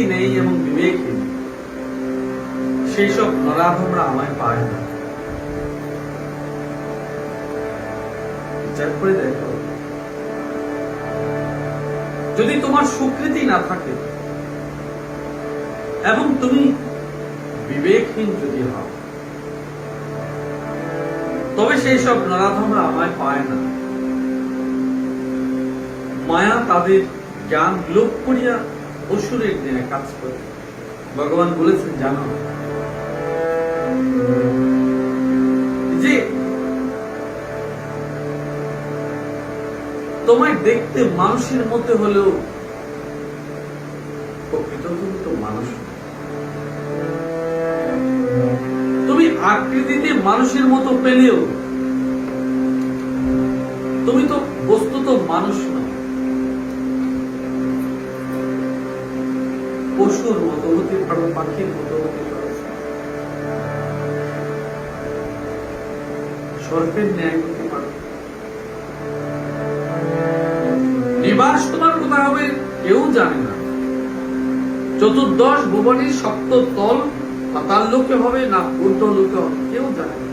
সুকৃতি নেই এবং বিবেকহীন সেই সব নরাধমরা আমায় পায় না। বিচার করে দেখো। যদি তোমার সুকৃতি না থাকে, এবং তুমি বিবেকহীন যদি হও, তবে সেই সব নরাধমরা আমায় পায় না। মায়া তাদের জ্ঞান লোপ করিয়া অসুরের দিনে কাজ করে। ভগবান বলেছেন, জানো। যে তোমায় দেখতে মানুষের মধ্যে হলেও প্রকৃত তুমি তো মানুষ তুমি আকৃতিতে মানুষের মতো পেলেও তুমি তো বস্তুত মানুষ না। পশুর মতো হতে পারো পাখির মতো হতে পারো সর্পের ন্যায় হতে পারো। নিবাস তোমার কোথায় হবে কেউ জানে না। চতুর্দশ ভুবনের সপ্ত তল, পাতাল লোকে হবে না ঊর্ধ্ব লোকে হবে কেউ জানে না।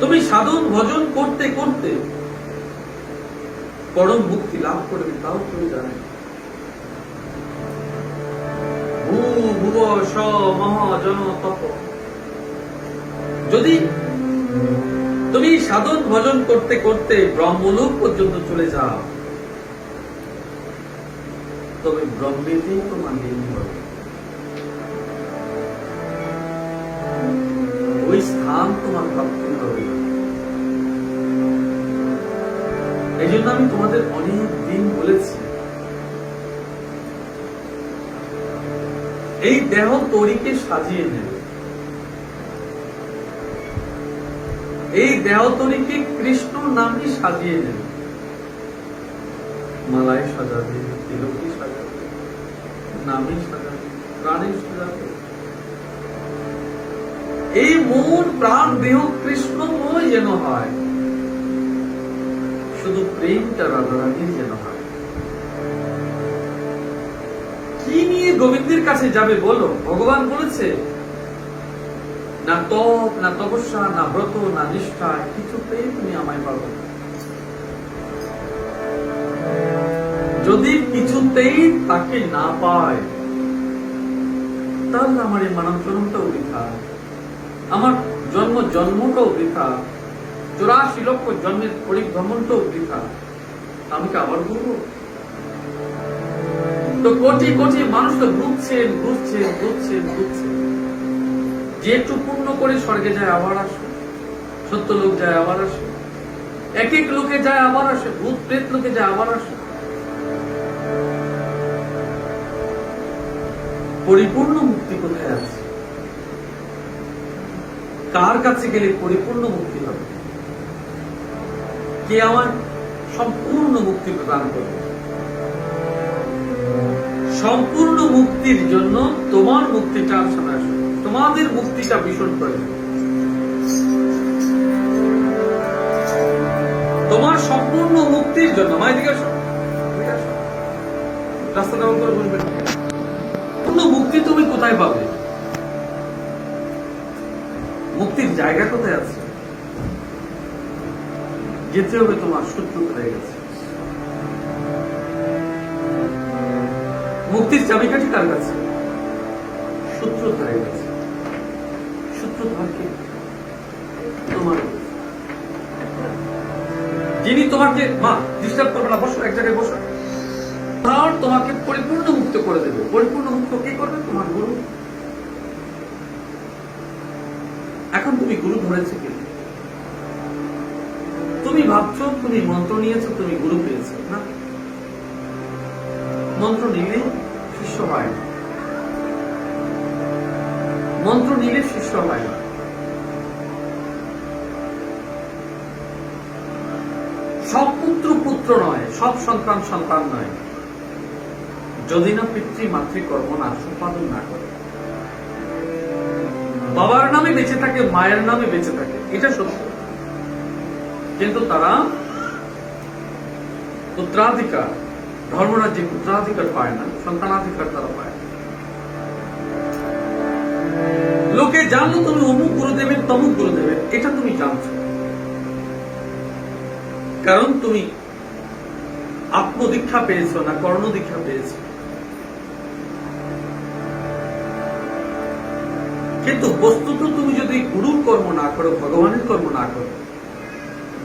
তুমি সাধন ভজন করতে করতে পরম মুক্তি লাভ করবে, তাও তুমি জানে না। যদি তুমি সাধন ভজন করতে করতে ব্রহ্মলোক পর্যন্ত চলে যাও, তবে ব্রহ্মেতেই তোমার লীন হবে। ওই স্থান তোমার প্রাপ্তি হবে। এই জন্য আমি তোমাদের অনেক দিন বলেছি এই দেহ তরিকে সাজিয়ে নেবে। এই দেহতনিকে কৃষ্ণ নামে সাজিয়ে নেবে। মালায় সাজাবে, তিলকে সাজাবে, নামে সাজাবে, প্রাণে সাজাবে। এই মন প্রাণ দেহ কৃষ্ণময় যেন হয়, শুধু প্রেমটা রাধারানীর যেন হয়। গোবিন্দের কাছে যাবে বলো। ভগবান বলেছে, না তপ, না তপস্যা, না ব্রত, না নিষ্ঠা কিছুতেই তুমি আমায় পাবে। যদি কিছুতেই তাকে না পায়, তাহলে আমার এই মানব জন্মটাও বৃথা। আমার জন্ম জন্মটাও বৃথা। চুরাশি লক্ষ জন্মের পরিভ্রমণটাও বৃথা। আমি কি আবার বলব তো কোটি কোটি মানুষ তো ঘুরছেন ঘুরছেন ঘুরছেন ঘুরছেন। পূর্ণ করে স্বর্গে যায় আবার আসে সত্য লোক যায় আবার আসে এক এক লোকে যায় আবার আসে, ভূত প্রেত লোকে যায় আবার আসে। পরিপূর্ণ মুক্তি কোথায় আছে? কার কাছে গেলে পরিপূর্ণ মুক্তি হবে? কে আমার সম্পূর্ণ মুক্তি প্রদান করবে? সম্পূর্ণ মুক্তির জন্য তোমার মুক্তিটা আসো তোমাদের মুক্তিটা ভীষণ প্রয়োজন। তোমার সম্পূর্ণ মুক্তির জন্য মায়ের দিকে আসো। রাস্তাটা করে বসবে। পূর্ণ মুক্তি তুমি কোথায় পাবে? মুক্তির জায়গা কোথায় আছে? যেতে হবে তোমার শত্রু হয়ে গেছে। মুক্তির চাবিকাঠি কার কাছে। সূত্র হয়ে গেছে সূত্র কে? তোমার যিনি তোমাকে মা ডিস্টার্ব করবে না, বসো, এক জায়গায় বসো। তার তোমাকে পরিপূর্ণ মুক্ত করে দেবে। পরিপূর্ণ মুক্ত কে করবে? তোমার গুরু। এখন তুমি গুরু ধরেছে কি? তুমি ভাবছ, তুমি মন্ত্র নিয়েছো, তুমি গুরু পেয়েছ, না? মন্ত্র নিলে শিষ্য হয়। না মন্ত্র নিলে শিষ্য হয়। না সব পুত্র পুত্র নয়, সব সন্তান সন্তান নয়। যদি না পিতৃ মাতৃকর্ম না, সম্পাদন না করে। বাবার নামে বেঁচে থাকে, মায়ের নামে বেঁচে থাকে, এটা সত্য। কিন্তু তারা পুত্রাধিকার ধর্মরাজ্যে পুত্রাধিকার পায় না, সন্তানাধিকার তারা পায় লোকে জানলো তুমি অমুক গুরুদেবের, তমুক গুরুদেবের, এটা তুমি জানছো। কারণ তুমি আত্মদীক্ষা পেয়েছ না কর্ণ দীক্ষা পেয়েছ। কিন্তু বস্তুত তুমি যদি গুরুর কর্ম না করো, ভগবানের কর্ম না করো,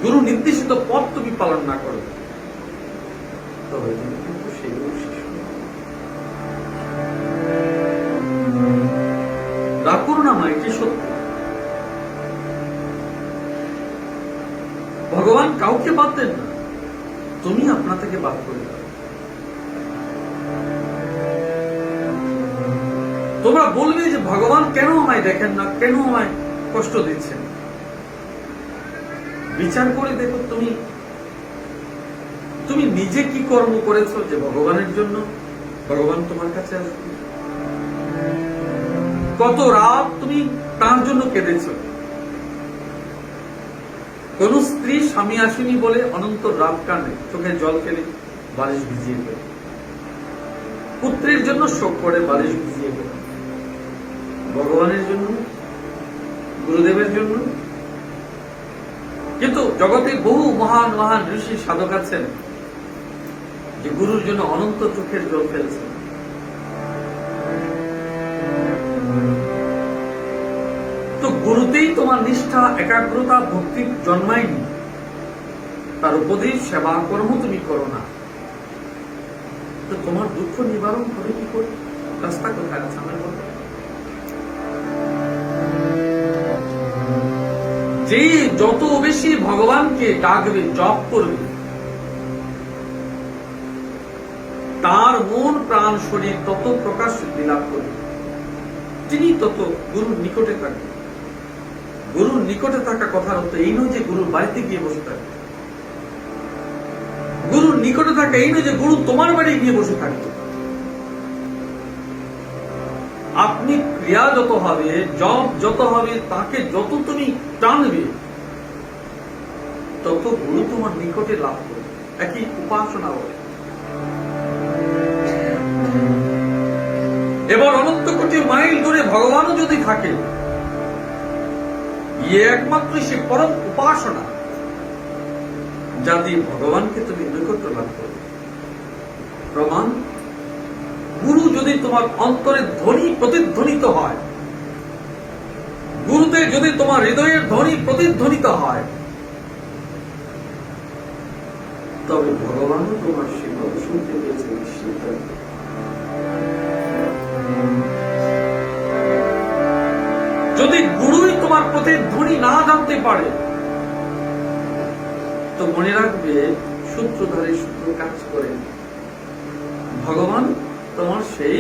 গুরু নির্দেশিত পথ তুমি পালন না করো তুমি কিন্তু সেগুলো শিশু রাগ করো এটি সত্য। ভগবান কাউকে বাদ দেন না তুমি আপনা থেকে বাদ করে দাও তোমরা বলবে যে ভগবান কেন আমায় দেখেন না কেন আমায় কষ্ট দিচ্ছেন বিচার করে দেখো তুমি তুমি নিজে কি কর্ম করেছ যে ভগবানের জন্য? ভগবান তোমার কাছে আসবে। কত রাত তুমি তার জন্য কেঁদেছ? কোন স্ত্রী স্বামী আসেনি বলে অনন্ত রাত কানে চোখে জল ফেলে বালিশ ভিজিয়ে ফেলে পুত্রের জন্য শোক করে, বালিশ ভিজিয়ে ফেলে ভগবানের জন্য, গুরুদেবের জন্য। কিন্তু জগতে বহু মহান মহান ঋষি, সাধক আছেন। যে গুরুর জন্য অনন্ত চোখের জল ফেলছেন তো গুরুতেই তোমার নিষ্ঠা, একাগ্রতা, ভক্তি জন্মায়নি। তার উপদেশ, সেবা, কর্ম তুমি করো না। তো তোমার দুঃখ নিবারণ করে কি করে? রাস্তা কোথায় আছে? আমার বলো? যে যত বেশি ভগবানকে ডাকবে, জপ করবে প্রাণ শরীর তত প্রকাশ সিদ্ধি লাভ করবে তিনি তত গুরুর নিকটে থাকবে গুরুর নিকটে থাকা কথার অর্থ এই নয় যে গুরুর বাড়িতে গিয়ে বসে থাকবে। গুরুর নিকটে থাকা এই নয় যে গুরু তোমার বাড়ি গিয়ে বসে থাকবে। আপনি ক্রিয়া যত হবে জব যত হবে, তাকে যত তুমি টানবে, তত গুরু তোমার নিকটে লাভ করবে। একই উপাসনা হবে। এবার অনন্ত কোটি মাইল দূরে ভগবানও যদি থাকে ইয়ে একমাত্র সে পরম উপাসনা যা দিয়ে ভগবানকে তুমি নৈকট্য লাভ করবে প্রমাণ, গুরু যদি তোমার অন্তরে ধ্বনি প্রতিধ্বনিত হয়, গুরুতে যদি তোমার হৃদয়ের ধ্বনি প্রতিধ্বনিত হয়, তবে ভগবানও তোমার সেভাবে শুনতে পেয়েছে গুরুই তোমার না জানতে পারে। তো মনে রাখবে, সূত্রধারে সূত্র কাজ করে। ভগবান তোমার সেই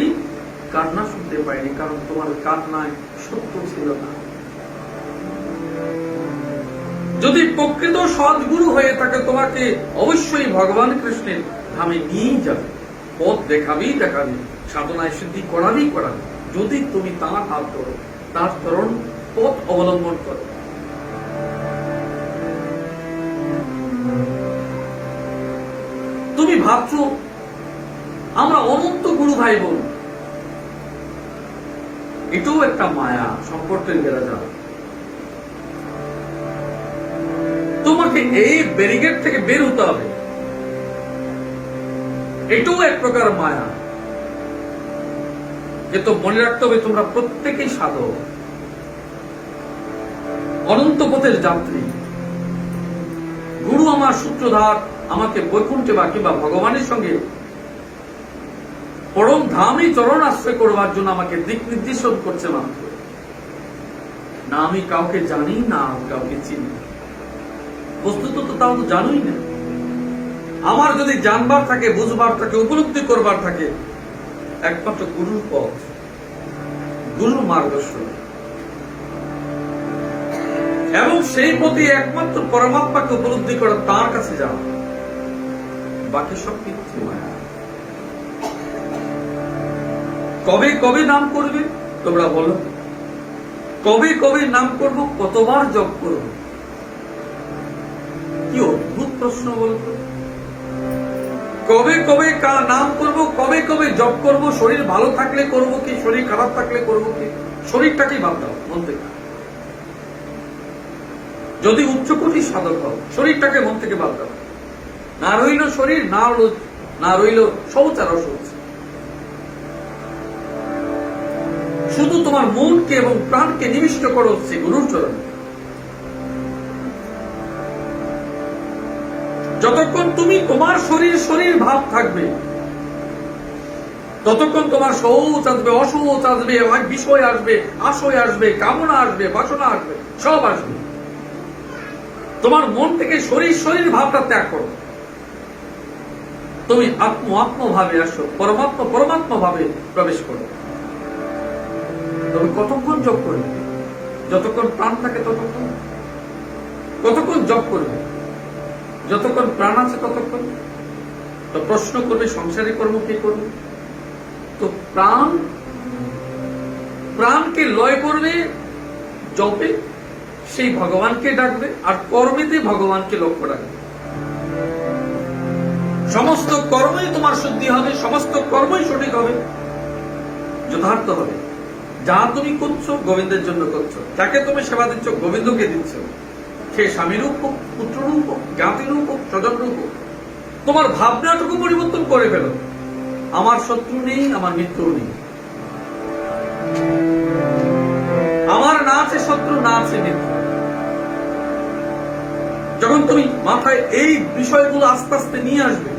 কান্না শুনতে পায়নি, কারণ তোমার কান্নায় সত্য ছিল না। যদি প্রকৃত সদ্গুরু হয়ে থাকে, তোমাকে অবশ্যই ভগবান কৃষ্ণের ধামে নিয়েই যাবে। পথ দেখাবেই দেখাবে, সাধনায় সিদ্ধি করাবেই করাবে। যদি তুমি তাঁর হাত ধরো, তার চরণ পথ অবলম্বন করো। তুমি ভাবছ, আমরা অনন্ত গুরু ভাই বোন এটাও একটা মায়া সম্পর্কের বেড়া যাবে তোমাকে এই ব্যারিগেড থেকে বের হতে হবে। এটাও এক প্রকার মায়া। যে তো মনে রাখতে হবে তোমরা প্রত্যেকেই সাধক। অনন্ত পথের যাত্রী। গুরু আমার সূত্রধার, আমাকে বৈকুণ্ঠে বা কিংবা ভগবানের সঙ্গে পরম ধামে চরণ আশ্রয় করবার জন্য আমাকে দিক নির্দেশন করছে মাত্র। না আমি কাউকে জানি, না কাউকে চিনি। বস্তুত তো তাও তো জানোই না। আমার যদি জানবার থাকে, বুঝবার থাকে, উপলব্ধি করবার থাকে, একমাত্র গুরুর পথ, গুরুর মার্গদর্শন এবং সেই পথে একমাত্র পরমাত্মাকে উপলব্ধি করা তার কাছে যাওয়া। বাকি সব কিছু কবে কবে নাম করবে, তোমরা বলো। কবে কবে নাম করব, কতবার জপ করব। কি অদ্ভুত প্রশ্ন বলতো। কবে কবে নাম করব, কবে কবে জব করব, শরীর ভালো থাকলে করব কি, শরীর খারাপ থাকলে করব কি, শরীরটাকেই বাদ দাও মন থেকে। যদি উচ্চকোটি সাধক হও, শরীরটাকে মন থেকে বাদ দাও। না রইল শরীর, না রইল- না রইল শৌচ আর অশৌচ শুধু তোমার মনকে এবং প্রাণকে নিবিষ্ট করো হচ্ছে গুরুর চরণে। যতক্ষণ তুমি তোমার শরীর শরীর ভাব থাকবে, ততক্ষণ তোমার শৌচ আসবে, অশৌচ আসবে বিষয় আসবে, আশয় আসবে, কামনা আসবে, বাসনা আসবে, সব আসবে। তোমার মন থেকে শরীর শরীর ভাবটা ত্যাগ করো। তুমি আত্ম আত্ম ভাবে আসো, পরমাত্মা পরমাত্মা ভাবে প্রবেশ করো। তবে কতক্ষণ জব করবে? যতক্ষণ প্রাণ থাকে ততক্ষণ। কতক্ষণ জব করবে? যতক্ষণ প্রাণ আছে ততক্ষণ। তো প্রশ্ন করবে, সংসারে কর্ম কি করবে? তো প্রাণ, প্রাণকে লয় করবে, জপে সেই ভগবানকে ডাকবে আর কর্মেতে ভগবানকে লক্ষ্য রাখবে। সমস্ত কর্মই তোমার শুদ্ধি হবে, সমস্ত কর্মই সঠিক হবে। যথার্থ হবে। যা তুমি করছ, গোবিন্দের জন্য করছ। যাকে তুমি সেবা দিচ্ছ, গোবিন্দকে দিচ্ছ। সে স্বামীরূপ হোক, পুত্ররূপ হোক, জ্ঞাতিরূপ হোক, স্বজনরূপ হোক, তোমার ভাবনাটুকু পরিবর্তন করে ফেলো। আমার শত্রু নেই, আমার মিত্র নেই। আমার না আছে, শত্রু না আছে, মিত্র। যখন তুমি মাথায় এই বিষয়গুলো আস্তে আস্তে নিয়ে আসবে,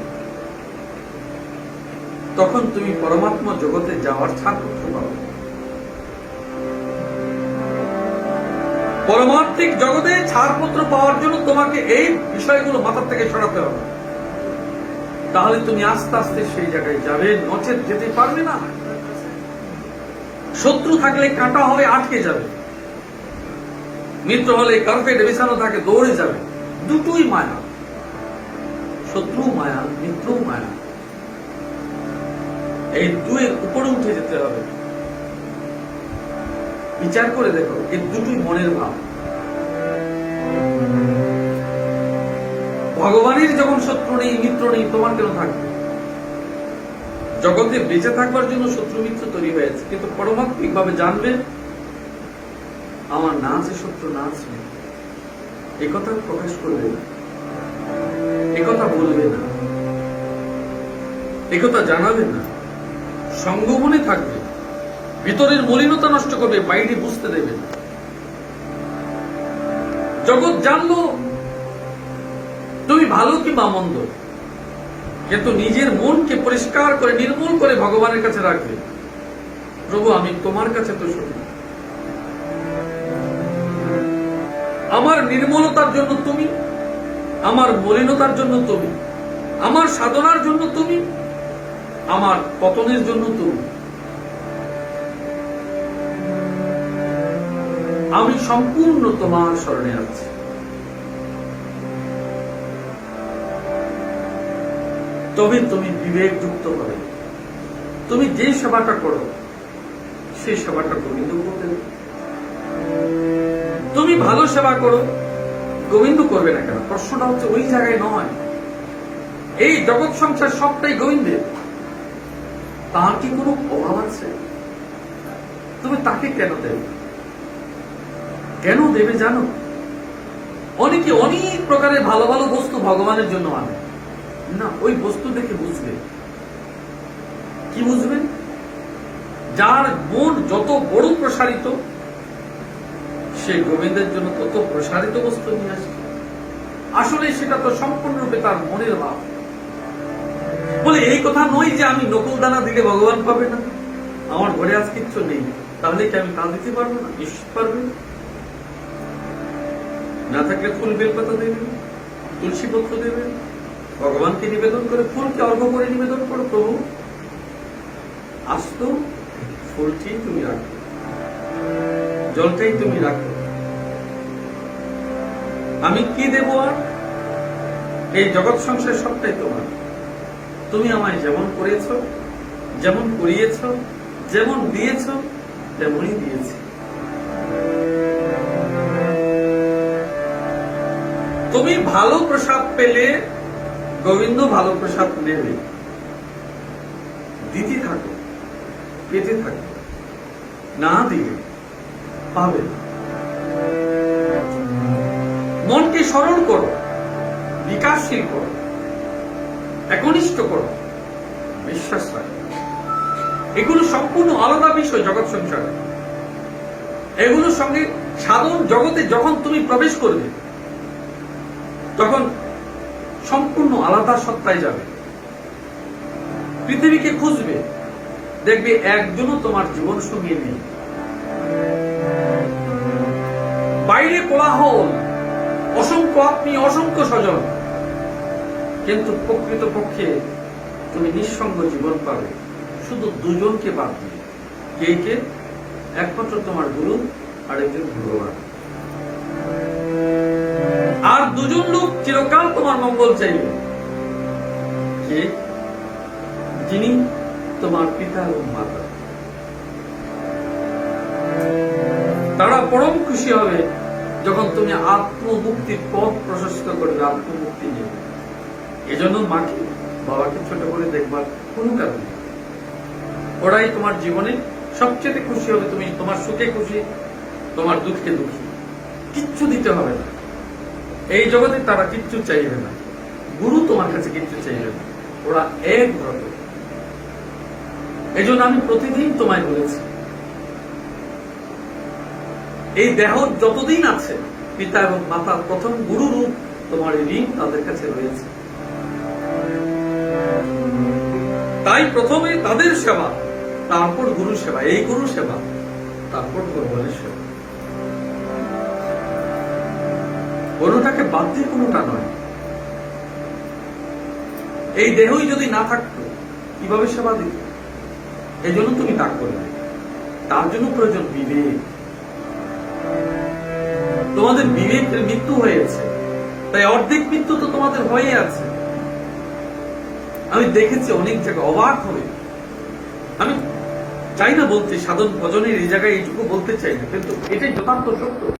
তখন তুমি পরমাত্মা জগতে যাওয়ার ছাড়পত্র পাবে পরমাত্মিক জগতে ছাড়পত্র পাওয়ার জন্য তোমাকে এই বিষয়গুলো মাথার থেকে সরাতে হবে। তাহলে তুমি আস্তে আস্তে সেই জায়গায় যাবে, নচেত যেতে পারবে না। শত্রু থাকলে কাঁটা হবে আটকে যাবে। মিত্র হলে কার্পেট বিছানো থাকে, দৌড়ে যাবে। দুটোই মায়া। শত্রু মায়া মিত্র মায়া। এই দুয়ের উপরে উঠে যেতে হবে। বিচার করে দেখো এই দুটোই মনের ভাব। ভগবানের যখন শত্রু নেই, মিত্র নেই তোমার কেন থাকবে? জগতে বেঁচে থাকবার জন্য শত্রু মিত্র তৈরি হয়েছে, কিন্তু পরমাত্মিক ভাবে জানবে, আমার না আছে শত্রু, না আছে মিত্র। এ কথা প্রকাশ করবে না। এ কথা বলবে না। এ কথা জানাবে না। সঙ্গমনে থাকবে। ভিতরের মলিনতা নষ্ট করবে, বাইরে বুঝতে দেবে না। জগৎ জানলো, তুমি ভালো কি কিংবা মন্দ। কিন্তু নিজের মনকে পরিষ্কার করে, নির্মূল করে ভগবানের কাছে রাখবে। প্রভু, আমি তোমার কাছে তো শুনি আমার নির্মলতার জন্য তুমি, আমার মলিনতার জন্য তুমি, আমার সাধনার জন্য তুমি, আমার পতনের জন্য তুমি। আমি সম্পূর্ণ তোমার স্মরণে আছি। তবে তুমি বিবেক যুক্ত হবে। তুমি যে সেবাটা করো সেই সেবাটা গোবিন্দ করতে দেবে। তুমি ভালো সেবা করো। গোবিন্দ করবে না কেন? প্রশ্নটা হচ্ছে ওই জায়গায় নয়। এই জগৎ সংসার সবটাই গোবিন্দের। তার কি কোনো অভাব আছে? তুমি তাকে কেন দেবে? কেন দেবে জানো? অনেকে অনেক প্রকারের ভালো ভালো বস্তু ভগবানের জন্য আনে। না, ওই বস্তু দেখে বুঝবে। কি বুঝবেন যার মন যত বড় প্রসারিত সে গোবিন্দের জন্য তত প্রসারিত বস্তু নিয়ে আসে। আসলে সেটা তো সম্পূর্ণরূপে তার মনের ভাব। বলে, এই কথা নয় যে আমি নকল দানা দিলে ভগবান পাবে না। আমার ঘরে আজ কিচ্ছু নেই। তাহলে কি আমি তা দিতে পারব না? নিশ্চিত পারবে না? না থাকলে ফুল বেলপাতা দেবেন? তুলসী পত্র দেবেন? ভগবানকে নিবেদন করে ফুলকে অর্ঘ করে নিবেদন করো প্রভু। আস্ত ফুলটি তুমি রাখো জলটাই তুমি রাখো। আমি কি দেব আর? এই জগৎ সংসার সবটাই তোমার। তুমি আমায় যেমন করেছ, যেমন করিয়েছ, যেমন দিয়েছ, তেমনই দিয়েছি। তুমি ভালো প্রসাদ পেলে, গোবিন্দ ভালো প্রসাদ নেবে। দিতে থাকো, পেতে থাকো। না দিলে পাবে। মনকে সরল করো, বিকাশশীল করো, একনিষ্ঠ করো, বিশ্বাস রাখো। এগুলো সম্পূর্ণ আলাদা বিষয় জগৎ সংসারে। এগুলোর সঙ্গে সাধন জগতে যখন তুমি প্রবেশ করবে, তখন সম্পূর্ণ আলাদা সত্তায় যাবে। পৃথিবীকে খুঁজবে, দেখবে একজনও তোমার জীবন সঙ্গী নেই। বাইরে কোলাহল, অসংখ্য আপনি, অসংখ্য স্বজন। কিন্তু প্রকৃত পক্ষে তুমি নিঃসঙ্গ জীবন পাবে। শুধু দুজনকে বাদ দিয়ে কে কে? একমাত্র তোমার গুরু আর একজন ভগবান। আর দুজন লোক চিরকাল তোমার মঙ্গল চাইবে। কে? যিনি তোমার পিতা এবং মাতা। তারা পরম খুশি হবে যখন তুমি আত্মমুক্তির পথ প্রশস্ত করবে আত্মমুক্তি নিয়ে এজন্য মাকে, বাবাকে ছোট করে দেখবার কোনো কারণ নেই। ওরাই তোমার জীবনে সবচেয়ে খুশি হবে। তুমি তোমার সুখে খুশি, তোমার দুঃখে দুঃখী। কিচ্ছু দিতে হবে না। এই জগতে তারা কিচ্ছু চাইবে না। গুরু তোমার কাছে কিচ্ছু চাইবে না। ওরা এক ব্রত এই জন্য আমি প্রতিদিন তোমায় বলেছি এই দেহ যতদিন আছে, পিতা এবং মাতার প্রথম গুরু রূপ তোমার এই ঋণ তাদের কাছে রয়েছে। তাই প্রথমে তাদের সেবা, তারপর গুরু সেবা, এই গুরু সেবা, তারপর ভগবানের সেবা। কোনোটাকে বাদ দিয়ে কোনোটা নয়। এই দেহই যদি না থাকতো, কীভাবে সেবা দিত? এই জন্য তুমি ত্যাগ করবে তার জন্য প্রয়োজন বিবেক। তোমাদের বিবেকের মৃত্যু হয়েছে। তাই অর্ধেক মৃত্যু তো তোমাদের হয়ে আছে। আমি দেখেছি অনেক জায়গায় অবাক হবে আমি চাই না বলতে, সাধন ভজনের এই জায়গায় এইটুকু বলতে চাই না, কিন্তু এটাই যথার্থ সত্য।